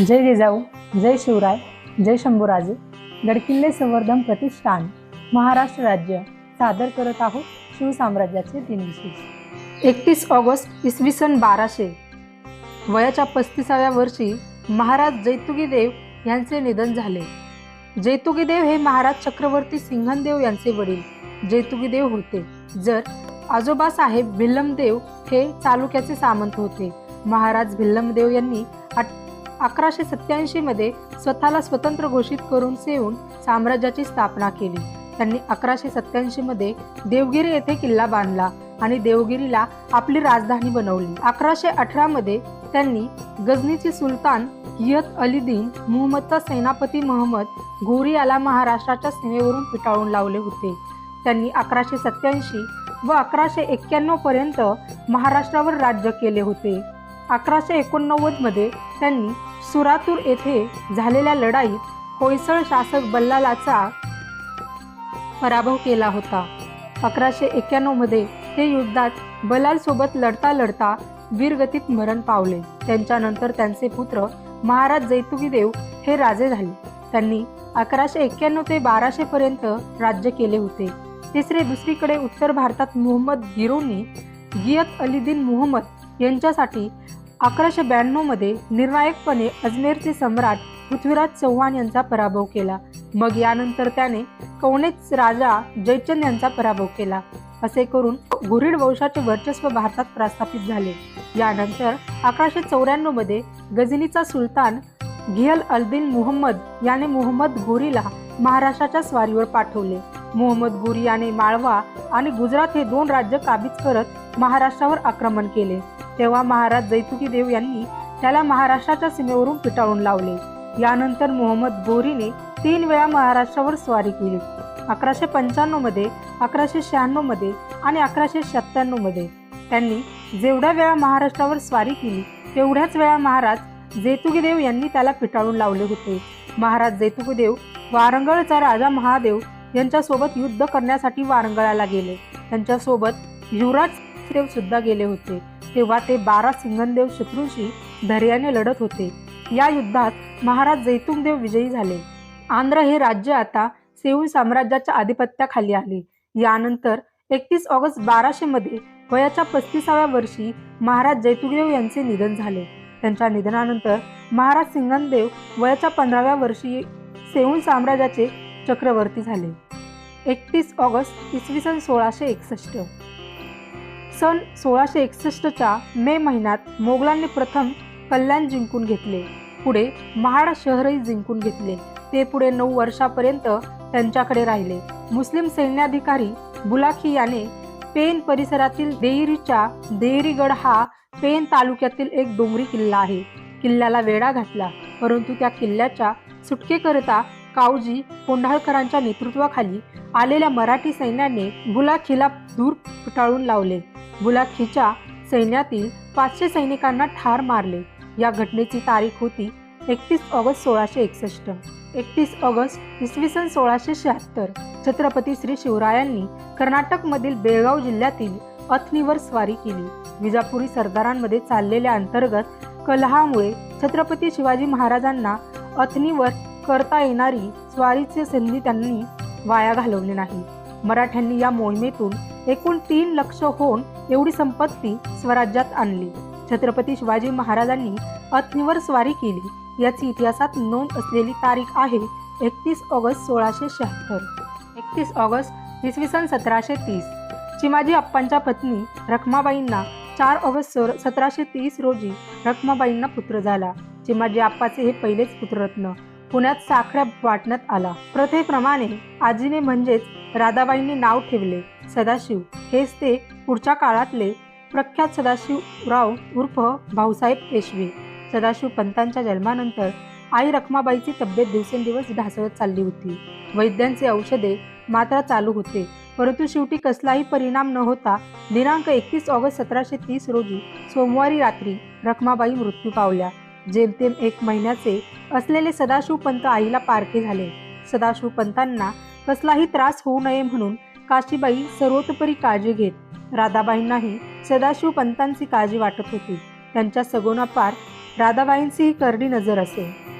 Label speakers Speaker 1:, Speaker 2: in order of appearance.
Speaker 1: जय जिजाऊ जय शिवराय जय शंभूराजे. गडकिल्ले संवर्धन प्रतिष्ठान महाराष्ट्र राज्य. सादर करत आहोत शिवसाम्राज्याचे दिनविशेष एकतीस ऑगस्ट इसवी सन बाराशे. वयाच्या पस्तीसाव्या वर्षी महाराज जैतुगीदेव यांचे निधन झाले. जैतुगीदेव हे महाराज चक्रवर्ती सिंघनदेव यांचे वडील. जैतुगीदेव होते. जर आजोबा साहेब भिल्लमदेव हे चालुक्याचे सामंत होते. महाराज भिल्लमदेव यांनी अकराशे सत्याऐंशी मध्ये स्वतःला स्वतंत्र घोषित करून सेवून साम्राज्याची स्थापना केली. त्यांनी अकराशे सत्याऐंशी मध्ये देवगिरी येथे किल्ला बांधला आणि देवगिरीला आपली राजधानी बनवली. अकराशे अठरा मध्ये त्यांनी गजनीची सुलतान गियत अलीदीन मुहम्मदचा सेनापती महम्मद घोरी याला महाराष्ट्राच्या सीमेवरून पिटाळून लावले होते. त्यांनी अकराशे सत्याऐंशी व अकराशे एक्क्याण्णव पर्यंत महाराष्ट्रावर राज्य केले होते. अकराशे एकोणनव्वदमध्ये त्यांनी सुरातूर येथे झालेल्या लढाईत होयसळ शासक बल्लालाचा पराभव केला होता. अकराशे एक्क्याण्णवमध्ये हे युद्धात बलालसोबत लढता लढता वीरगतीत मरण पावले. त्यांच्यानंतर त्यांचे पुत्र महाराज जैतुगीदेव हे राजे झाले. त्यांनी अकराशे एक्क्याण्णव ते बाराशे पर्यंत राज्य केले होते. तिसरे दुसरीकडे उत्तर भारतात मोहम्मद गिरोनी गियत अलीदीन मोहम्मद यांच्यासाठी अकराशे ब्याण्णवमध्ये निर्णायकपणे अजमेरचे सम्राट पृथ्वीराज चौहान यांचा पराभव केला. मग यानंतर त्याने कवनेच राजा जयचंद यांचा पराभव केला. असे करून घुरीड वंशाचे वर्चस्व भारतात प्रस्थापित झाले. यानंतर अकराशे चौऱ्याण्णवमध्ये गझनीचा सुलतान घियल अल्दीन मुहम्मद याने मुहम्मद घोरीला महाराष्ट्राच्या स्वारीवर पाठवले. मोहम्मद घोरी याने माळवा आणि गुजरात हे दोन राज्य काबीज करत महाराष्ट्रावर आक्रमण केले. तेव्हा महाराज जैतुकी देव यांनी त्याला महाराष्ट्राच्या सीमेवरून पिटाळून लावले. यानंतर मोहम्मद गोरीने तीन वेळा महाराष्ट्रावर स्वारी केली. अकराशे पंच्याण्णवमध्ये अकराशे शहाण्णवमध्ये आणि अकराशे सत्त्याण्णवमध्ये. त्यांनी जेवढ्या वेळा महाराष्ट्रावर स्वारी केली तेवढ्याच वेळा महाराज जेतुकीदेव यांनी त्याला पिटाळून लावले होते. महाराज जेतुकीदेव वारंगळचा राजा महादेव यांच्यासोबत युद्ध करण्यासाठी वारंगळाला गेले. त्यांच्यासोबत युवराज देव सुद्धा गेले होते. तेव्हा ते बारा सिंगनदेव शत्रूंशी धैर्याने लढत होते. या युद्धात महाराज जैतुंगदेव विजयी झाले. आंध्र हे राज्य आता सेऊल साम्राज्याच्या आधिपत्याखाली आले यानंतर एकतीस ऑगस्ट बाराशे मध्ये वयाच्या पस्तीसाव्या वर्षी महाराज जैतुगदेव यांचे निधन झाले. त्यांच्या निधनानंतर महाराज सिंगनदेव वयाच्या पंधराव्या वर्षी सेऊल साम्राज्याचे चक्रवर्ती झाले. एकतीस ऑगस्ट इसवी सन सोळाशे एकसष्ट. सन सोळाशे एकसष्टच्या मे महिन्यात मोगलांनी प्रथम कल्याण जिंकून घेतले. पुढे महाड शहरही जिंकून घेतले. ते पुढे नऊ वर्षापर्यंत त्यांच्याकडे राहिले. मुस्लिम सैन्याधिकारी बुलाखी याने पेन परिसरातील देहरीच्या देहरीगड हा पेन तालुक्यातील एक डोंगरी किल्ला आहे. किल्ल्याला वेढा घातला परंतु त्या किल्ल्याच्या सुटकेकरिता कावजी कोंढाळकरांच्या नेतृत्वाखाली आलेल्या मराठी सैन्याने बुलाखीला दूर पिटाळून लावले. बुलाखीच्या सैन्यातील पाचशे सैनिकांना ठार मारले. या घटनेची तारीख होती एकतीस ऑगस्ट सोळाशे एकसष्ट. एकतीस ऑगस्ट इसवी सन सोळाशे शहात्तर. छत्रपती श्री शिवरायांनी कर्नाटकमधील बेळगाव जिल्ह्यातील अथनीवर स्वारी केली. विजापुरी सरदारांमध्ये चाललेल्या अंतर्गत कलहामुळे छत्रपती शिवाजी महाराजांना अथनीवर करता येणारी स्वारीची संधी त्यांनी वाया घालवली नाही. मराठ्यांनी या मोहिमेतून एकूण तीन लक्ष होऊन एवढी संपत्ती स्वराज्यात आणली. छत्रपती शिवाजी महाराजांनी अथनीवर स्वारी केली. याची इतिहासात नोंद असलेली तारीख आहे एकतीस ऑगस्ट सोळाशे शहात्तर. एकतीस ऑगस्ट इसवी सन सतराशे तीस. चिमाजी अप्पांच्या पत्नी रखमाबाईंना चार ऑगस्ट सतराशे तीस रोजी रखमाबाईंना पुत्र झाला. चिमाजी अप्पाचे हे पहिलेच पुत्ररत्न पुण्यात साखऱ्या वाटण्यात आला. प्रथेप्रमाणे आजीने म्हणजेच राधाबाईंनी नाव ठेवले. सदाशिव. हेच ते पुढच्या काळातले प्रख्यात सदाशिवराव उर्फ भाऊसाहेब पेशवे. सदाशिव पंतांच्या जन्मानंतर आई रखमाबाईची तब्येत दिवसेंदिवस ढासळत चालली होती. वैद्यांचे औषधे मात्र चालू होते. परंतु शेवटी कसलाही परिणाम न होता दिनांक एकतीस ऑगस्ट सतराशे तीस रोजी सोमवारी रात्री रखमाबाई मृत्यू पावल्या. जेमतेम एक महिन्याचे असलेले सदाशिव पंत आईला पारखे झाले. सदाशिव पंतांना कसलाही त्रास होऊ नये म्हणून काशीबाई सर्वतोपरी काळजी घेत राधाबाईंनाही सदाशिव पंतांची काळजी वाटत होती. त्यांच्या सगोनापार राधाबाईंचीही करडी नजर असे.